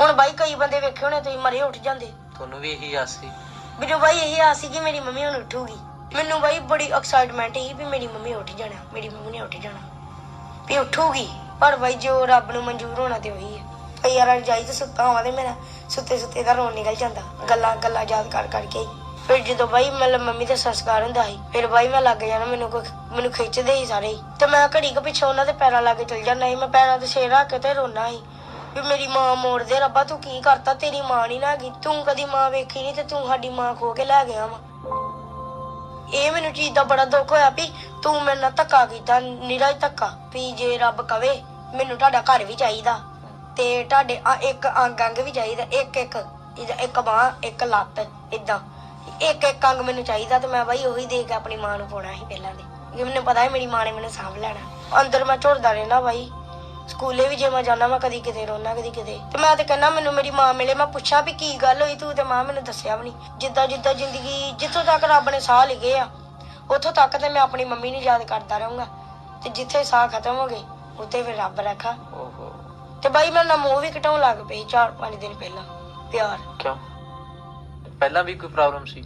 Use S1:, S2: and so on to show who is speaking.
S1: ਹੁਣ ਬਾਈ ਕਈ ਬੰਦੇ ਵੇਖੇ ਹੋਣੇ ਤੁਸੀਂ ਮਰੇ ਉੱਠ ਜਾਂਦੇ।
S2: ਤੁਹਾਨੂੰ ਵੀ ਇਹੀ ਆਸ ਸੀ।
S1: ਮੈਨੂੰ ਬਾਈ ਇਹ ਆਸ ਸੀ ਕਿ ਮੇਰੀ ਮੰਮੀ ਹੁਣ ਉੱਠੂਗੀ। ਮੈਨੂੰ ਬਾਈ ਬੜੀ ਐਕਸਾਈਟਮੈਂਟ ਸੀ ਵੀ ਮੇਰੀ ਮੰਮੀ ਉੱਠ ਜਾਣਾ ਮੇਰੀ ਮੰਮੀ ਨੇ ਉੱਠ ਜਾਣਾ। ਵੀ ਉੱਠੂਗੀ ਪਰ ਬਾਈ ਜੋ ਰੱਬ ਨੂੰ ਮਨਜ਼ੂਰ ਹੋਣਾ ਤੇ ਉਹੀ ਹੈ। ਕਈ ਵਾਰ ਜਾਈ ਤੇ ਸੁੱਤਾ ਹੋਵਾਂ ਤੇ ਮੇਰਾ ਸੁੱਤੇ ਸੁੱਤੇ ਦਾ ਰੋਣ ਨਿਕਲ ਜਾਂਦਾ। ਗੱਲਾਂ ਗੱਲਾਂ ਯਾਦ ਕਰ ਕਰਕੇ ਹੀ ਫਿਰ ਜਦੋਂ ਬਾਈ ਮਤਲਬ ਮੰਮੀ ਦਾ ਸੰਸਕਾਰ ਹੁੰਦਾ ਸੀ ਫਿਰ ਬਾਈ ਮੈਂ ਲੱਗ ਜਾਣਾ ਮੈਨੂੰ ਕੋਈ ਮੈਨੂੰ ਖਿੱਚਦੇ ਸੀ ਸਾਰੇ। ਹੀ। ਤੇ ਮੈਂ ਘੜੀ ਕੁ ਪਿੱਛੇ ਉਹਨਾਂ ਦੇ ਪੈਰਾਂ ਲਾਗੇ ਚਲ ਜਾਂਦਾ ਸੀ ਮੈਂ ਪੈਰਾਂ ਤੇ ਸਿਰ ਰੱਖ ਕੇ ਤੇ ਰੋਣਾ ਸੀ। ਵੀ ਮੇਰੀ ਮਾਂ ਮੋੜ ਦੇ, ਰੱਬਾ ਤੂੰ ਕੀ ਕਰਤਾ? ਤੇਰੀ ਮਾਂ ਨਹੀਂ ਨਾ ਗਈ ਤੂੰ ਕਦੀ ਮਾਂ ਵੇਖੀ ਨਹੀਂ ਤੇ ਤੂੰ ਸਾਡੀ ਮਾਂ ਖੋ ਕੇ ਲੈ ਗਿਆ ਵਾ। ਇਹ ਮੈਨੂੰ ਚੀਜ਼ ਦਾ ਬੜਾ ਦੁੱਖ ਹੋਇਆ ਵੀ ਤੂੰ ਮੇਰੇ ਨਾਲ ਧੱਕਾ ਕੀਤਾ ਨਿਰਾ ਹੀ ਧੱਕਾ। ਵੀ ਜੇ ਰੱਬ ਕਵੇ, ਮੈਨੂੰ ਤੁਹਾਡਾ ਘਰ ਵੀ ਚਾਹੀਦਾ ਤੇ ਤੁਹਾਡੇ ਆ ਇੱਕ ਅੰਗ ਅੰਗ ਵੀ ਚਾਹੀਦਾ। ਇੱਕ ਇੱਕ, ਇਹਦਾ ਇੱਕ ਬਾਹ, ਇੱਕ ਲੱਤ ਇਦਾਂ ਇੱਕ ਇੱਕ ਅੰਗ ਮੈਨੂੰ ਚਾਹੀਦਾ ਤੇ ਮੈਂ ਬਾਈ ਉਹੀ ਦੇ ਕੇ ਆਪਣੀ ਮਾਂ ਨੂੰ ਪਾਉਣਾ ਸੀ ਪਹਿਲਾਂ ਦੇ ਕਿ ਮੈਨੂੰ ਪਤਾ ਹੈ ਮੇਰੀ ਮਾਂ ਨੇ ਮੈਨੂੰ ਸਾਂਭ ਲੈਣਾ। ਅੰਦਰ ਮੈਂ ਝੁਰਦਾ ਰਹਿਣਾ ਬਾਈ। ਸਕੂਲੇ ਵੀ ਜੇ ਮੈਂ ਜਾਣਾ ਮੈਂ ਕਦੀ ਕਿਤੇ ਰੋਣਾ ਕਦੀ ਕਿਤੇ। ਤੇ ਮੈਂ ਤੇ ਕਹਿੰਦਾ ਮੈਨੂੰ ਮੇਰੀ ਮਾਂ ਮਿਲੇ ਮੈਂ ਪੁੱਛਾਂ ਵੀ ਕੀ ਗੱਲ ਹੋਈ ਤੂੰ ਤੇ ਮਾਂ ਮੈਨੂੰ ਦੱਸਿਆ ਵੀ ਨਹੀਂ। ਜਿੱਦਾਂ ਜਿੱਦਾਂ ਜ਼ਿੰਦਗੀ ਜਿੱਥੋਂ ਤੱਕ ਰੱਬ ਨੇ ਸਾਹ ਲਿਖੇ ਆ ਉੱਥੋਂ ਤੱਕ ਤੇ ਮੈਂ ਆਪਣੀ ਮੰਮੀ ਨੂੰ ਯਾਦ ਕਰਦਾ ਰਹੂੰਗਾ। ਤੇ ਜਿੱਥੇ ਸਾਹ ਖਤਮ ਹੋ ਗਏ ਉੱਥੇ ਫਿਰ ਰੱਬ ਰੱਖਾ।
S2: ਓਹੋ।
S1: ਤੇ ਬਾਈ ਮੈਂ ਨਾ ਮੂੰਹ ਵੀ ਘਟਾਉਣ ਲੱਗ ਪਈ 4-5 ਦਿਨ ਪਹਿਲਾਂ ਪਿਆਰ।
S2: ਕਿਉਂ? ਪਹਿਲਾਂ ਵੀ ਕੋਈ ਪ੍ਰੋਬਲਮ ਸੀ?